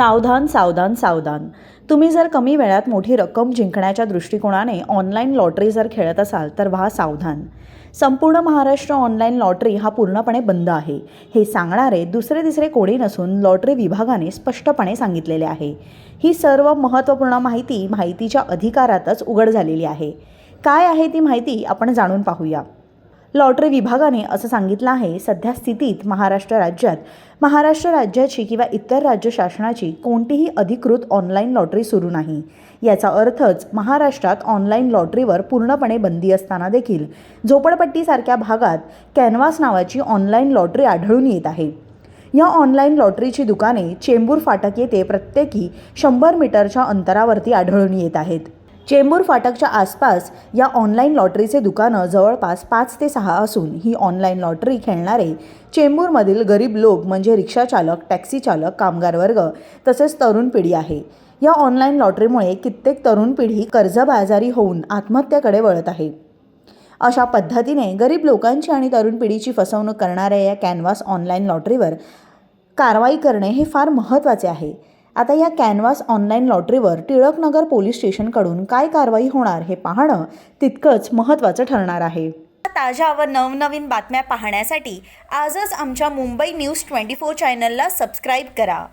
सावधान सावधान सावधान. तुम्ही जर कमी वेळात मोठी रक्कम जिंकण्याच्या दृष्टिकोनाने ऑनलाईन लॉटरी जर खेळत असाल तर व्हा सावधान. संपूर्ण महाराष्ट्र ऑनलाईन लॉटरी हा पूर्णपणे बंद आहे. हे सांगणारे दुसरे तिसरे कोणी नसून लॉटरी विभागाने स्पष्टपणे सांगितलेले आहे. ही सर्व महत्त्वपूर्ण माहिती माहितीच्या अधिकारातच उघड झालेली आहे. काय आहे ती माहिती आपण जाणून पाहूया. लॉटरी विभागाने असं सांगितलं आहे. सध्या स्थितीत महाराष्ट्र राज्यात महाराष्ट्र राज्याची किंवा इतर राज्य शासनाची कोणतीही अधिकृत ऑनलाईन लॉटरी सुरू नाही. याचा अर्थच महाराष्ट्रात ऑनलाईन लॉटरीवर पूर्णपणे बंदी असताना देखील झोपडपट्टीसारख्या भागात कॅनव्हास नावाची ऑनलाईन लॉटरी आढळून येत आहे. या ऑनलाईन लॉटरीची दुकाने चेंबूर फाटक येथे प्रत्येकी शंभर मीटरच्या अंतरावरती आढळून येत आहेत. चेंबूर फाटकच्या आसपास या ऑनलाईन लॉटरीचे दुकानं जवळपास पाच ते सहा असून ही ऑनलाईन लॉटरी खेळणारे चेंबूरमधील गरीब लोक म्हणजे रिक्षाचालक टॅक्सी चालक कामगार वर्ग तसेच तरुण पिढी आहे. या ऑनलाईन लॉटरीमुळे कित्येक तरुण पिढी कर्जबाजारी होऊन आत्महत्याकडे वळत आहे. अशा पद्धतीने गरीब लोकांची आणि तरुण पिढीची फसवणूक करणाऱ्या या कॅनव्हास ऑनलाईन लॉटरीवर कारवाई करणे हे फार महत्त्वाचे आहे. आता या कॅनव्हास ऑनलाईन लॉटरीवर टिळकनगर पोलीस स्टेशनकडून काय कारवाई होणार हे पाहणं तितकंच महत्त्वाचं ठरणार आहे. ताज्या व नवनवीन बातम्या पाहण्यासाठी आजच आमच्या मुंबई न्यूज ट्वेंटी फोर चॅनलला सबस्क्राईब करा.